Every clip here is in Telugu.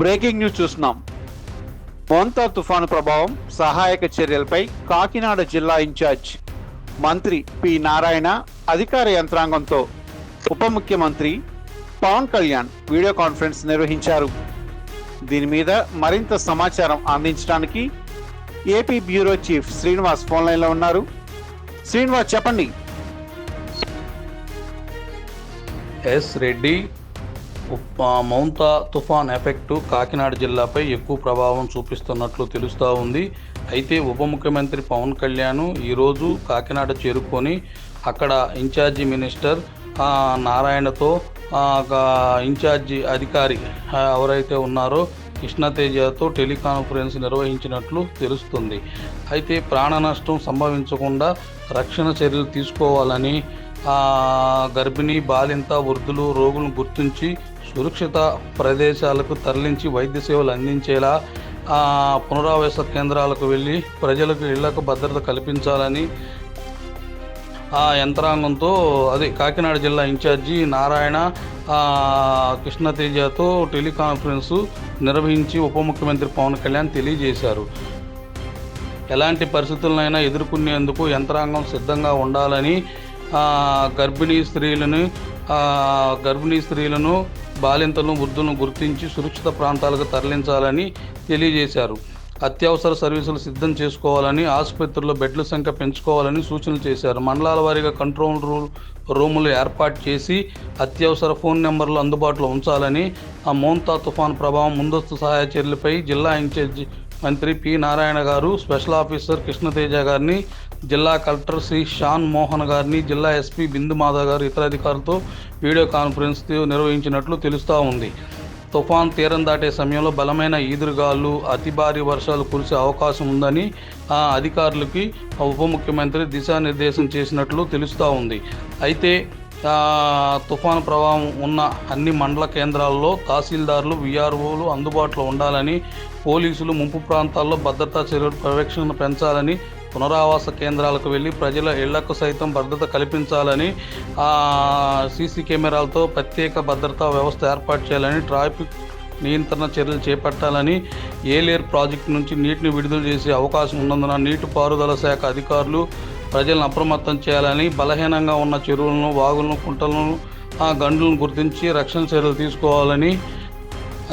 బ్రేకింగ్ న్యూస్ చూస్తున్నాం. మోంతా తుఫాను ప్రభావం సహాయక చర్యలపై కాకినాడ జిల్లా ఇన్ఛార్జ్ మంత్రి పి నారాయణ అధికార యంత్రాంగంతో ఉప ముఖ్యమంత్రి పవన్ కళ్యాణ్ వీడియో కాన్ఫరెన్స్ నిర్వహించారు. దీని మీద మరింత సమాచారం అందించడానికి AP bureau chief Srinivas phone లైన్లో ఉన్నారు. శ్రీనివాస్ చెప్పండి. ఎస్ రెడ్డి మౌంతా తుఫాన్ ఎఫెక్టు కాకినాడ జిల్లాపై ఎక్కువ ప్రభావం చూపిస్తున్నట్లు తెలుస్తూ ఉంది. అయితే ఉప ముఖ్యమంత్రి పవన్ కళ్యాణ్ ఈరోజు కాకినాడ చేరుకొని అక్కడ ఇన్ఛార్జి మినిస్టర్ నారాయణతో ఒక ఇన్ఛార్జి అధికారి ఎవరైతే ఉన్నారో కృష్ణతేజతో టెలికాన్ఫరెన్స్ నిర్వహించినట్లు తెలుస్తుంది. అయితే ప్రాణ నష్టం సంభవించకుండా రక్షణ చర్యలు తీసుకోవాలని గర్భిణీ బాలింత వృద్ధులు రోగులను గుర్తించి సురక్షిత ప్రదేశాలకు తరలించి వైద్య సేవలు అందించేలా పునరావాస కేంద్రాలకు వెళ్ళి ప్రజలకు ఇళ్ళకు భద్రత కల్పించాలని ఆ యంత్రాంగంతో అదే కాకినాడ జిల్లా ఇన్ఛార్జి నారాయణ కృష్ణతేజతో టెలికాన్ఫరెన్స్ నిర్వహించి ఉప ముఖ్యమంత్రి పవన్ కళ్యాణ్ తెలియజేశారు. ఎలాంటి పరిస్థితులనైనా ఎదుర్కొనేందుకు యంత్రాంగం సిద్ధంగా ఉండాలని గర్భిణీ స్త్రీలను గర్భిణీ స్త్రీలను బాలింతలను వృద్ధులను గుర్తించి సురక్షిత ప్రాంతాలకు తరలించాలని తెలియజేశారు. అత్యవసర సర్వీసులు సిద్ధం చేసుకోవాలని ఆసుపత్రుల్లో బెడ్ల సంఖ్య పెంచుకోవాలని సూచనలు చేశారు. మండలాల వారీగా కంట్రోల్ రూమ్ రూములు ఏర్పాటు చేసి అత్యవసర ఫోన్ నెంబర్లు అందుబాటులో ఉంచాలని ఆ మోంతా తుఫాన్ ప్రభావం ముందస్తు సహాయ చర్యలపై జిల్లా ఇన్ఛార్జి మంత్రి పి నారాయణ గారు స్పెషల్ ఆఫీసర్ కృష్ణతేజ గారిని జిల్లా కలెక్టర్ శ్రీ షాన్ మోహన్ గారిని జిల్లా ఎస్పీ బిందు మాధవ్ గారు ఇతర అధికారులతో వీడియో కాన్ఫరెన్స్ నిర్వహించినట్లు తెలుస్తూ ఉంది. తుఫాన్ తీరం దాటే సమయంలో బలమైన ఈదురుగాలు అతి భారీ వర్షాలు కురిసే అవకాశం ఉందని ఆ అధికారులకి ఉప ముఖ్యమంత్రి దిశానిర్దేశం చేసినట్లు తెలుస్తూ ఉంది. అయితే తుఫాను ప్రభావం ఉన్న అన్ని మండల కేంద్రాల్లో తహసీల్దార్లు విఆర్ఓలు అందుబాటులో ఉండాలని పోలీసులు ముంపు ప్రాంతాల్లో భద్రతా చర్యలు పర్యవేక్షణ పెంచాలని పునరావాస కేంద్రాలకు వెళ్ళి ప్రజల ఇళ్ళకు సైతం భద్రత కల్పించాలని సీసీ కెమెరాలతో ప్రత్యేక భద్రతా వ్యవస్థ ఏర్పాటు చేయాలని ట్రాఫిక్ నియంత్రణ చర్యలు చేపట్టాలని ఏలేర్ ప్రాజెక్టు నుంచి నీటిని విడుదల చేసే అవకాశం ఉన్నందున నీటిపారుదల శాఖ అధికారులు ప్రజలను అప్రమత్తం చేయాలని బలహీనంగా ఉన్న చెరువులను వాగులను కుంటలను ఆ గండ్లను గుర్తించి రక్షణ చర్యలు తీసుకోవాలని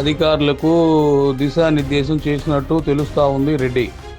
అధికారులకు దిశానిర్దేశం చేసినట్టు తెలుస్తూ ఉంది రెడ్డి.